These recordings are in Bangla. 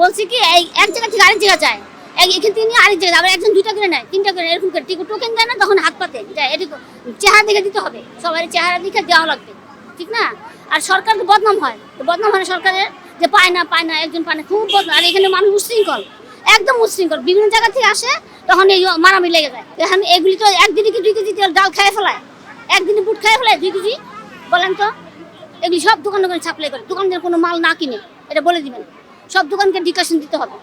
বলছি কি এক জায়গা থেকে আরেক জায়গা যায়। এখান থেকে নিয়ে আরেক জায়গায়, আবার একজন দুইটা করে নেয়, তিনটা করে এরকম করে। টিকিট টোকেন দেয় না, তখন হাত পাতে। যায় এটি চেহারা দেখে দিতে হবে। সবার চেহারা দেখে দেওয়া লাগবে। ঠিক না? আর সরকার তো বদনাম হয়। তো বদনাম হয় সরকারের, যে পায় না পায় না, একজন পায় না, খুব বদনাম। আর এখানে মানুষ উশৃঙ্খল। একদম উশৃঙ্খল। বিভিন্ন জায়গা থেকে আসে, তখন এই মারামারি লেগে যায়। এখন এগুলি তো একদিনে কি দুই কেজি ডাল খেয়ে ফেলায়? একদিনে বুট খেয়ে ফেলায় দুই কেজি? বলেন তো। এগুলি সব দোকান দোকানে সাপ্লাই করে। দোকানদার কোনো মাল না কিনে। এটা বলে দিবেন। সব দোকানকে ডিকাশন দিতে হবে।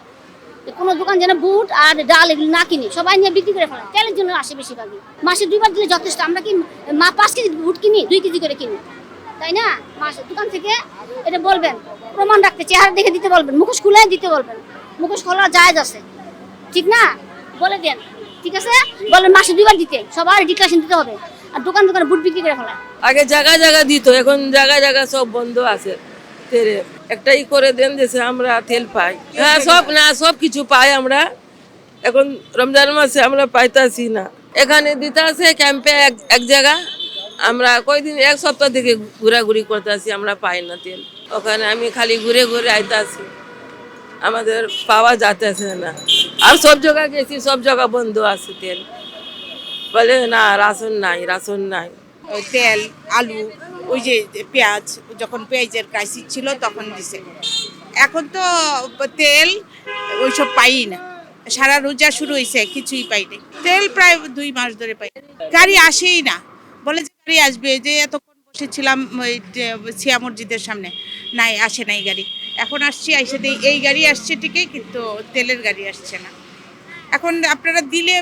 কোনো দোকান যেন বুট আর ডাল এগুলো না কিনে, সবাই নিয়ে বিক্রি করে ফেলে তেলের জন্য আসে বেশিরভাগই। মাসে দুইবার দিলে যথেষ্ট। আমরা কি মা পাঁচ কেজি বুট কিনি, দুই কেজি করে কিনি। তাই না? মাসে দোকান থেকে এটা বলবেন, প্রমাণ রাখতে, চেহারা দেখে দিতে বলবেন, মুখোশ খুলে দিতে বলবেন। মুখোশ খোলা জায়েজ আছে। ঠিক না? বলে দেন। ঠিক আছে? বলেন মাসে দুইবার দিতে। সবার ডিক্লারেশন দিতে হবে। আর দোকান দোকানে বুট বিক্রি করে ফেলায়। আগে জায়গা জায়গা দিত, এখন জায়গা জায়গা সব বন্ধ আছে। একটাই করে দেন দেশে আমরা তেল পাই। হ্যাঁ সব না, সব কিছু পাই আমরা। এখন রমজান মাসে আমরা পাইতাছি না। এখানে দিতে ক্যাম্পে এক এক জায়গা। আমরা কয়দিন, এক সপ্তাহ থেকে ঘোরাঘুরি করতেছি, আমরা পাই না তেল। ওখানে আমি খালি ঘুরে ঘুরে আইতাছি। আমাদের পাওয়া যাতেছে না। আর সব জায়গা গেছি, সব জায়গা বন্ধ আছে তেল। বলে না, রাশন নাই রাশন নাই। তেল, আলু। ওই যে পেঁয়াজ, যখন পেঁয়াজের ক্রাইসিস ছিল তখন দিছে। এখন তো তেল ওইসব পাই না। সারা রোজা শুরু হয়েছে কিছুই পাই নাই। তেল প্রায় দুই মাস ধরে পাই গাড়ি আসেই না। বলে যে গাড়ি আসবে, যে এতক্ষণ বসেছিলাম ওই যে সিয়া মসজিদের সামনে। নাই, আসে নাই গাড়ি। এখন আসছি, আইসে এই গাড়ি আসছে ঠিকই, কিন্তু তেলের গাড়ি আসছে না। এখন আপনারা দিলে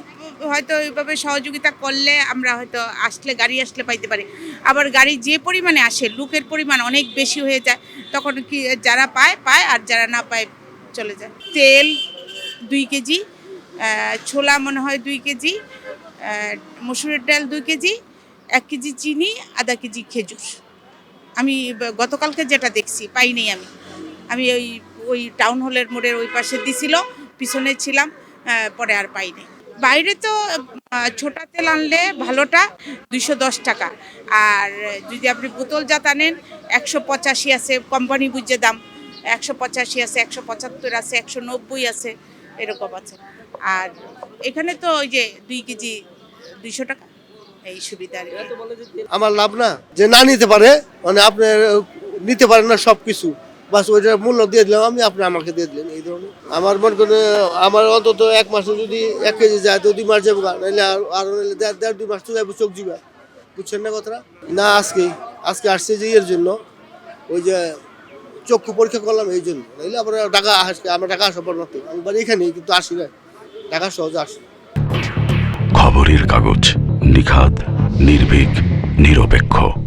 হয়তো ওইভাবে সহযোগিতা করলে আমরা হয়তো আসলে, গাড়ি আসলে পাইতে পারি। আবার গাড়ি যে পরিমাণে আসে, লোকের পরিমাণ অনেক বেশি হয়ে যায়, তখন কি যারা পায় পায়, আর যারা না পায় চলে যায়। তেল দুই কেজি ছোলা মনে হয় দুই কেজি মসুরের ডাল দুই কেজি, এক কেজি চিনি, আধা কেজি খেজুর। আমি গতকালকে যেটা দেখছি পাইনি আমি। আমি ওই ওই টাউন হলের মোড়ের ওই পাশে দিছিল, পিছনে ছিলাম পরে আর পাইনি বাইরে তো ছোটা তেল আনলে ভালোটা দুইশো দশ টাকা। আর যদি আপনি বোতল জাত আনেন, একশো পঁচাশি আছে, কোম্পানি বুঝে দাম। একশো পঁচাশি আছে, একশো পঁচাত্তর আছে, একশো নব্বই আছে, এরকম আছে। আর এখানে তো ওই যে দুই কেজি দুইশো টাকা, এই সুবিধা আমার লাভ না, যে না নিতে পারে মানে আপনি নিতে পারেন না সব কিছু বাস ওইটার মূল্য দিয়ে দিলাম আমি আপনি আমাকে দিয়ে দিলেন এই ধরনের। আমার মনে করেন, আমার অন্তত এক মাসে যদি এক কেজি যায়, তো দুই মাস যাব নাহলে আর- আরও নাহলে দেড় দেড়, দুই মাস তো যাব চোখ দিবা বুঝছেন না কথাটা? না, আজকেই, আজকে আসছে যে এর জন্য, ওই যে চক্ষু পরীক্ষা করলাম এই জন্য। নাহলে আবার টাকা আসবে আমার টাকা আসা পর মতো আমি বাড়ি এখানেই, কিন্তু আসি না। টাকা সহজে আসে। খবরের কাগজ নিখাত নির্ভীক, নিরপেক্ষ।